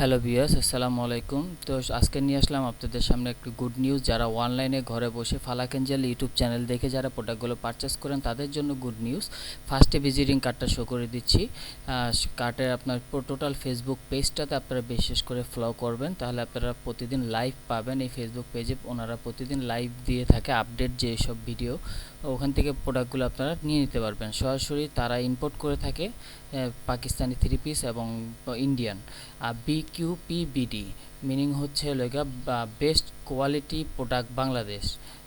Hello viewers, আসসালামু আলাইকুম। তো আজকে নিয়ে আসলাম আপনাদের সামনে একটু গুড নিউজ যারা অনলাইনে ঘরে বসে ফালাকেঞ্জেল ইউটিউব চ্যানেল দেখে যারা প্রোডাক্টগুলো পারচেস করেন, তাদের জন্য গুড নিউজ ফার্স্টে ভিজিটিং কার্ডটা শো করে দিচ্ছি। কার্ডের আপনার টোটাল ফেসবুক পেজটাতে আপনারা বিশেষ করে ফলো করবেন। তাহলে আপনারা প্রতিদিন লাইভ পাবেন এই ফেসবুক পেজে ওনারা প্রতিদিন লাইভ দিয়ে থাকে আপডেট যে সব ভিডিও ওখান থেকে প্রোডাক্টগুলো আপনারা নিয়ে নিতে পারবেন। সরাসরি তারা ইম্পোর্ট করে থাকে পাকিস্তানি থ্রি পিস এবং ইন্ডিয়ান আর বিকিউপিবিডি মিনিং হচ্ছে লেগা বেস্ট কোয়ালিটি প্রোডাক্ট বাংলাদেশ।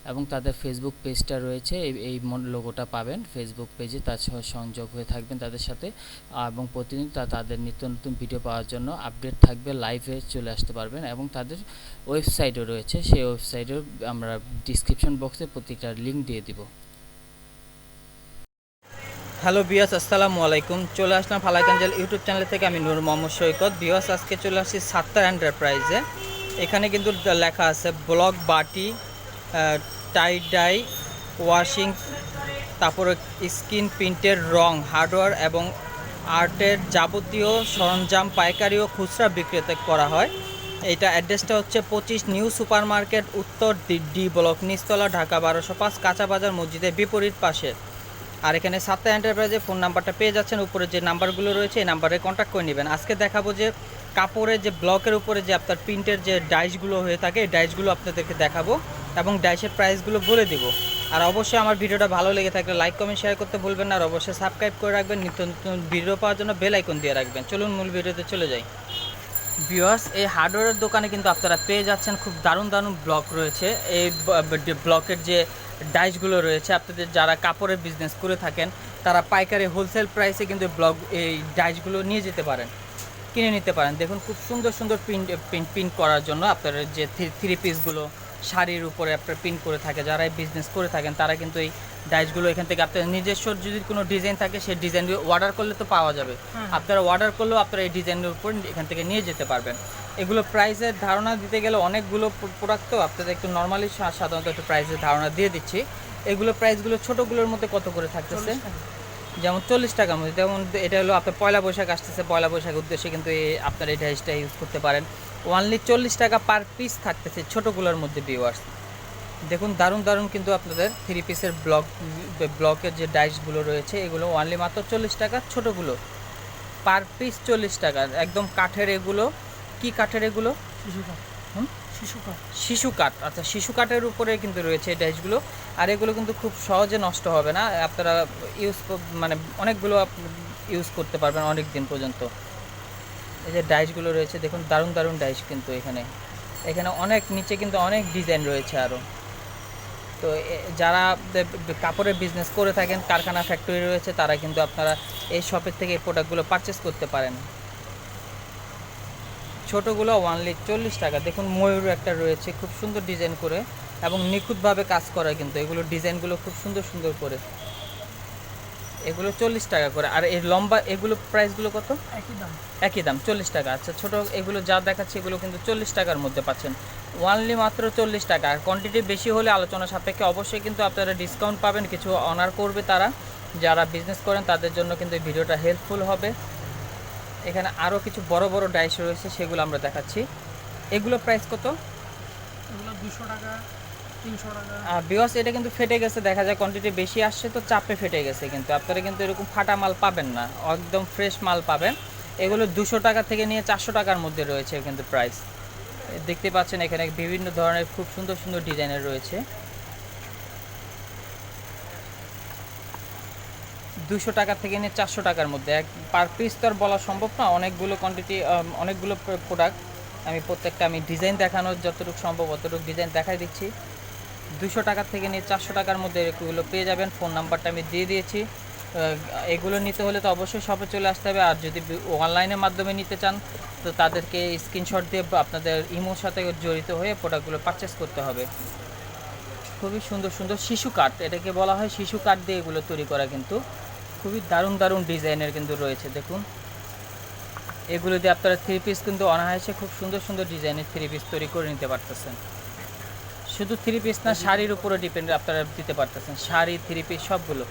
এবং তাদের ফেসবুক পেজটা রয়েছে, এই লোগোটা পাবেন। ফেসবুক পেজে তার সংযোগ হয়ে থাকবেন তাদের সাথে। এবং প্রতিদিন তাদের নিত্য নতুন ভিডিও পাওয়ার জন্য আপডেট থাকবে লাইভে চলে আসতে পারবেন। এবং তাদের ওয়েবসাইটও রয়েছে, সেই ওয়েবসাইটেও আমরা ডিসক্রিপশন বক্সে প্রতিটা লিঙ্ক দিয়ে দিব। হ্যালো বিয়াস আসসালামু আলাইকুম। চলে আসলাম ফালাকাঞ্জাল ইউটিউব চ্যানেল থেকে। আমি নূর মোহাম্মদ সৈকত। বিয়াস আজকে চলে আসছি সাত্তার এন্টারপ্রাইজে এখানে কিন্তু লেখা আছে block batik tie dye washing তারপরে স্কিন প্রিন্টের রং হার্ডওয়্যার এবং আর্টের যাবতীয় সরঞ্জাম, পাইকারি ও খুচরা বিক্রেতা করা হয়। এইটা অ্যাড্রেসটা হচ্ছে পঁচিশ নিউ সুপার মার্কেট উত্তর ডি- ব্লক, নিচতলা, ঢাকা বারোশো পাঁচ, কাঁচা বাজার মসজিদের বিপরীত পাশে। আর এখানে সাতটা এন্টারপ্রাইজে ফোন নাম্বারটা পেয়ে যাচ্ছেন, উপরে যে নাম্বারগুলো রয়েছে, এই নাম্বারে কন্ট্যাক্ট করে নেবেন। আজকে দেখাবো যে কাপড়ের যে ব্লকের উপরে যে আপনার প্রিন্টের যে ডাইসগুলো হয়ে থাকে, এই ডাইসগুলো আপনাদেরকে দেখাবো। এবং ডাইসের প্রাইসগুলো বলে দিব। আর অবশ্যই আমার ভিডিওটা ভালো লেগে থাকলে লাইক কমেন্ট শেয়ার করতে ভুলবেন না। আর অবশ্যই সাবস্ক্রাইব করে রাখবেন। নিত্য নতুন ভিডিও পাওয়ার জন্য বেল আইকন দিয়ে রাখবেন। চলুন মূল ভিডিওতে চলে যাই। ভিউয়ার্স এই হার্ডওয়্যারের দোকানে কিন্তু আপনারা পেয়ে যাচ্ছেন খুব দারুণ দারুণ ব্লক রয়েছে। এই ব্লকের যে ডাইসগুলো রয়েছে, আপনাদের যারা কাপড়ের বিজনেস করে থাকেন, তারা পাইকারি হোলসেল প্রাইসে কিন্তু ব্লক এই ডাইসগুলো নিয়ে যেতে পারেন। কিনে নিতে পারেন। দেখুন, খুব সুন্দর সুন্দর প্রিন্ট প্রিন্ট প্রিন্ট করার জন্য আপনার যে থ্রি পিসগুলো শাড়ির উপরে আপনার প্রিন্ট করে থাকে যারা এই বিজনেস করে থাকেন তারা কিন্তু এই ডাইসগুলো এখান থেকে আপনার নিজস্ব যদি কোনো ডিজাইন থাকে সেই ডিজাইনগুলো অর্ডার করলে তো পাওয়া যাবে। আপনারা অর্ডার করলেও আপনারা এই ডিজাইনের উপর এখান থেকে নিয়ে যেতে পারবেন। এগুলো প্রাইসের ধারণা দিতে গেলে অনেকগুলো প্রোডাক্ট তো আপনাদের একটু নর্মালি সাধারণত একটু প্রাইসের ধারণা দিয়ে দিচ্ছি। এগুলো প্রাইসগুলো ছোটোগুলোর মধ্যে কত করে থাকতেছে? যেমন চল্লিশ টাকার মধ্যে, যেমন এটা হলো আপনার পয়লা বৈশাখ আসতেছে, পয়লা বৈশাখ উদ্দেশ্যে কিন্তু আপনার এই ডাইসটা ইউজ করতে পারেন। ওয়ানলি চল্লিশ টাকা পার পিস থাকতেছে ছোটোগুলোর মধ্যে ভিউয়ার্স দেখুন, দারুণ দারুণ কিন্তু আপনাদের থ্রি পিসের ব্লক ব্লকের যে ডাইসগুলো রয়েছে, এগুলো ওয়ানলি মাত্র চল্লিশ টাকা, ছোটোগুলো। পার পিস চল্লিশ টাকা, একদম কাঠের এগুলো, কি কাঠের এগুলো? শিশু কাঠ আচ্ছা শিশু কাঠের উপরে কিন্তু রয়েছে ডাইসগুলো আর এগুলো কিন্তু খুব সহজে নষ্ট হবে না। আপনারা ইউজ মানে অনেকগুলো ইউজ করতে পারবেন অনেক দিন পর্যন্ত। এই যে ডাইসগুলো রয়েছে, দেখুন দারুণ দারুণ ডাইস কিন্তু এখানে। এখানে অনেক, নিচে কিন্তু অনেক ডিজাইন রয়েছে আরও তো যারা কাপড়ের বিজনেস করে থাকেন, কারখানা ফ্যাক্টরি রয়েছে, তারা কিন্তু আপনারা এই শপের থেকে এই প্রোডাক্টগুলো পারচেস করতে পারেন। ছোটোগুলো ওয়ানলি চল্লিশ টাকা। দেখুন ময়ূর একটা রয়েছে খুব সুন্দর ডিজাইন করে এবং নিখুঁতভাবে কাজ করা কিন্তু। এগুলো ডিজাইনগুলো খুব সুন্দর সুন্দর করে। এগুলো চল্লিশ টাকা করে। আর এই লম্বা এগুলো প্রাইসগুলো কত? একই দাম। একই দাম চল্লিশ টাকা। আচ্ছা ছোটো এগুলো যা দেখাচ্ছে এগুলো কিন্তু চল্লিশ টাকার মধ্যে পাচ্ছেন। ওয়ানলি মাত্র চল্লিশ টাকা। আর কোয়ান্টিটি বেশি হলে আলোচনা সাপেক্ষে অবশ্যই কিন্তু আপনারা ডিসকাউন্ট পাবেন। কিছু অনার করবে তারা। যারা বিজনেস করেন তাদের জন্য কিন্তু এই ভিডিওটা হেল্পফুল হবে। এখানে আরও কিছু বড় বড় ডাইস রয়েছে সেগুলো আমরা দেখাচ্ছি। এগুলো প্রাইস কত? এগুলো দুশো টাকা বিকজ এটা কিন্তু ফেটে গেছে দেখা যায় কোয়ান্টিটি বেশি আসছে তো চাপে ফেটে গেছে কিন্তু। আপনারা কিন্তু এরকম ফাটা মাল পাবেন না একদম ফ্রেশ মাল পাবেন। এগুলো দুশো টাকা থেকে নিয়ে চারশো টাকার মধ্যে রয়েছে কিন্তু প্রাইস দেখতে পাচ্ছেন এখানে বিভিন্ন ধরনের খুব সুন্দর সুন্দর ডিজাইনের রয়েছে। দুশো টাকা থেকে নিয়ে চারশো টাকার মধ্যে। এক পার পিস তো আর বলা সম্ভব না। অনেকগুলো কোয়ান্টিটি অনেকগুলো প্রোডাক্ট আমি প্রত্যেকটা আমি ডিজাইন দেখানোর যতটুকু সম্ভব অতটুকু ডিজাইন দেখাই দিচ্ছি। দুশো টাকা থেকে নিয়ে চারশো টাকার মধ্যে এগুলো পেয়ে যাবেন। ফোন নাম্বারটা আমি দিয়ে দিয়েছি। এগুলো নিতে হলে তো অবশ্যই শপে চলে আসতে হবে। আর যদি অনলাইনের মাধ্যমে নিতে চান, তো তাদেরকে স্ক্রিনশট দিয়ে আপনাদের ইমোর সাথে জড়িত হয়ে প্রোডাক্টগুলো পারচেস করতে হবে। খুবই সুন্দর সুন্দর শিশু কাঠ এটাকে বলা হয় শিশু কাঠ দিয়ে এগুলো তৈরি করা কিন্তু। খুবই দারুণ দারুণ ডিজাইনের কিন্তু রয়েছে, দেখুন। এগুলো দিয়ে আপনারা থ্রি পিস কিন্তু অনায়াসে খুব সুন্দর সুন্দর ডিজাইনের থ্রি পিস তৈরি করে নিতে পারতেছেন। শুধু থ্রি পিস না, শাড়ির উপরে ডিপেন্ড আপনারা দিতে পারতেছেন। শাড়ি থ্রি পিস সবগুলো।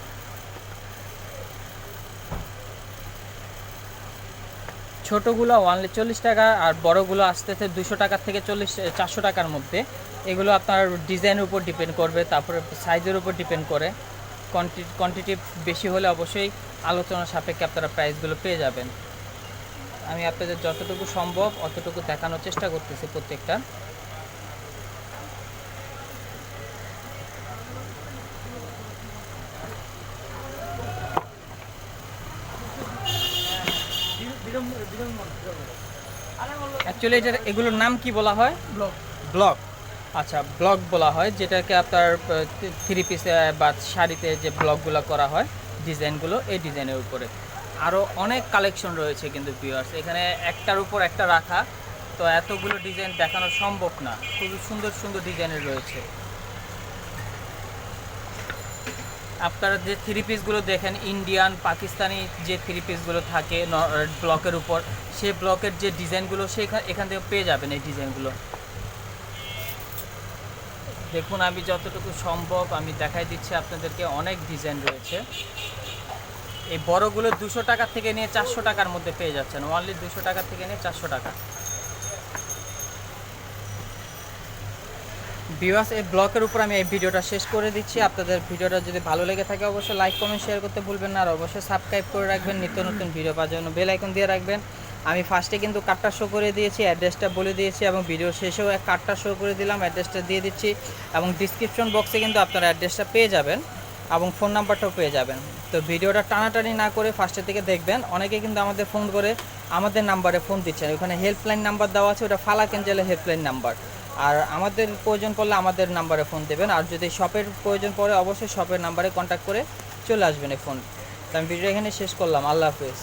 ছোটোগুলো ওয়ানলি চল্লিশ টাকা, আর বড়গুলো আসতেছে দুশো টাকা থেকে চল্লিশ, চারশো টাকার মধ্যে। এগুলো আপনার ডিজাইনের উপর ডিপেন্ড করবে, তারপরে সাইজের উপর ডিপেন্ড করে। কোয়ান্টিটি বেশি হলে অবশ্যই আলোচনা সাপেক্ষে আপনারা প্রাইসগুলো পেয়ে যাবেন। আমি আপনাদের যতটুকু সম্ভব অতটুকু দেখানোর চেষ্টা করতেছি প্রত্যেকটা। অ্যাকচুয়ালি এটার এগুলোর নাম কি বলা হয়? ব্লক ব্লক আচ্ছা ব্লক বলা হয়, যেটাকে আপনার থ্রি পিসে বা শাড়িতে যে ব্লকগুলো করা হয়, ডিজাইনগুলো, এই ডিজাইনের উপরে। আরও অনেক কালেকশন রয়েছে কিন্তু ভিউয়ার্স এখানে একটার উপর একটা রাখা, তো এতগুলো ডিজাইন দেখানো সম্ভব না, খুবই সুন্দর সুন্দর ডিজাইনের রয়েছে। আপনারা যে থ্রি পিসগুলো দেখেন ইন্ডিয়ান পাকিস্তানি যে থ্রি পিসগুলো থাকে ব্লকের উপর সেই ব্লকের যে ডিজাইনগুলো সেখান এখান থেকে পেয়ে যাবেন এই ডিজাইনগুলো। দেখুন, আমি যতটুকু সম্ভব, আমি দেখাই দিচ্ছি আপনাদেরকে, অনেক ডিজাইন রয়েছে। এই বড়গুলো দুশো টাকা থেকে নিয়ে চারশো টাকার মধ্যে পেয়ে যাচ্ছেন। ওনলি দুশো টাকা থেকে নিয়ে চারশো টাকা। বিওয়াস এই ব্লকের উপর আমি এই ভিডিওটা শেষ করে দিচ্ছি। আপনাদের ভিডিওটা যদি ভালো লেগে থাকে, অবশ্যই লাইক কমেন্ট শেয়ার করতে ভুলবেন না। আর অবশ্যই সাবস্ক্রাইব করে রাখবেন। নিত্য নতুন ভিডিও পাওয়ার জন্য বেল আইকন দিয়ে রাখবেন। আমি ফার্স্টে কিন্তু কার্ডটা শো করে দিয়েছি অ্যাড্রেসটা বলে দিয়েছি এবং ভিডিও শেষেও এক কার্ডটা শো করে দিলাম অ্যাড্রেসটা দিয়ে দিচ্ছি এবং ডিসক্রিপশন বক্সে কিন্তু আপনারা অ্যাড্রেসটা পেয়ে যাবেন এবং ফোন নাম্বারটাও পেয়ে যাবেন। তো ভিডিওটা টানাটানি না করে ফার্স্টের থেকে দেখবেন, অনেকে কিন্তু আমাদের ফোন করে, আমাদের নাম্বারে ফোন দিচ্ছেন। ওখানে হেল্পলাইন নাম্বার দেওয়া আছে, ওটা ফালাক এঞ্জেলের হেল্পলাইন নাম্বার আর আমাদের প্রয়োজন পড়লে আমাদের নাম্বারে ফোন দেবেন। আর যদি শপের প্রয়োজন পড়ে, অবশ্যই শপের নাম্বারে কন্ট্যাক্ট করে চলে আসবেন এই ফোন তো আমি ভিডিও এখানে শেষ করলাম। আল্লাহ হাফেজ।